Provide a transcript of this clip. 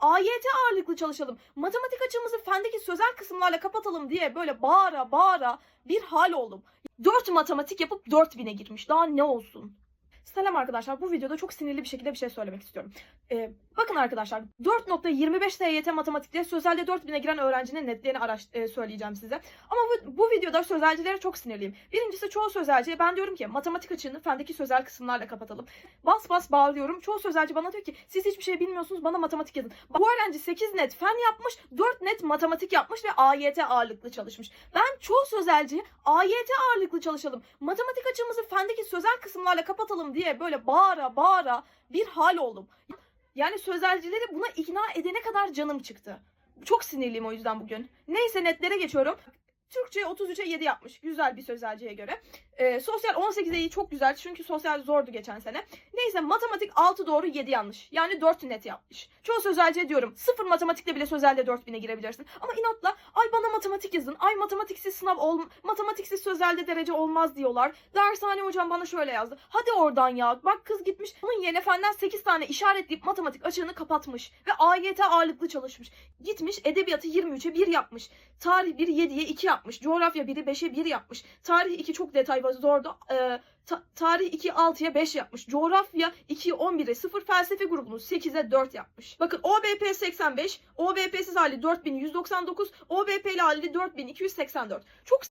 AYT ağırlıklı çalışalım. Matematik açımızı fendeki sözel kısımlarla kapatalım diye böyle bağıra bağıra bir hal oldum. 4 matematik yapıp 4000'e girmiş. Daha ne olsun? Selam arkadaşlar. Bu videoda çok sinirli bir şekilde bir şey söylemek istiyorum. Ee, bakın arkadaşlar 4.25 TYT matematikte sözelde 4000'e giren öğrencinin netlerini araş e, söyleyeceğim size. Ama bu, bu videoda sözelcilere çok sinirliyim. Birincisi çoğu sözelciye ben diyorum ki matematik açığını fendeki sözel kısımlarla kapatalım. Bas bas bağırıyorum. Çoğu sözelci bana diyor ki siz hiçbir şey bilmiyorsunuz bana matematik yazın. Bu öğrenci 8 net fen yapmış, 4 net matematik yapmış ve AYT ağırlıklı çalışmış. Ben çoğu sözelciye AYT ağırlıklı çalışalım. Matematik açığımızı fendeki sözel kısımlarla kapatalım diye böyle bağıra bağıra bir hal oldum. Yani sözelcileri buna ikna edene kadar canım çıktı. Çok sinirliyim o yüzden bugün. Neyse netlere geçiyorum. Türkçe 33'e 7 yapmış. Güzel bir sözelciye göre. Ee, sosyal 18'e iyi çok güzel. Çünkü sosyal zordu geçen sene. Neyse matematik 6 doğru 7 yanlış. Yani 4 net yapmış. Çoğu sözelciye diyorum. Sıfır matematikle bile sözelde 4000'e girebilirsin. Ama inatla ay bana matematik yazın. Ay matematiksiz sınav ol matematiksiz sözelde derece olmaz diyorlar. Dershane hocam bana şöyle yazdı. Hadi oradan ya. Bak kız gitmiş. Onun yerine fenden 8 tane işaretleyip matematik açığını kapatmış. Ve AYT ağırlıklı çalışmış. Gitmiş edebiyatı 23'e 1 yapmış. Tarih 1'i 7'ye 2 yapmış. Coğrafya 1'i 5'e 1 yapmış. Tarih 2 çok detay var zordu. Ee, ta- tarih 2'yi 6'ya 5 yapmış. Coğrafya 2'yi 11'e 0. Felsefe grubunu 8'e 4 yapmış. Bakın OBP 85, OBP'siz hali 4199, OBP'li hali 4284. Çok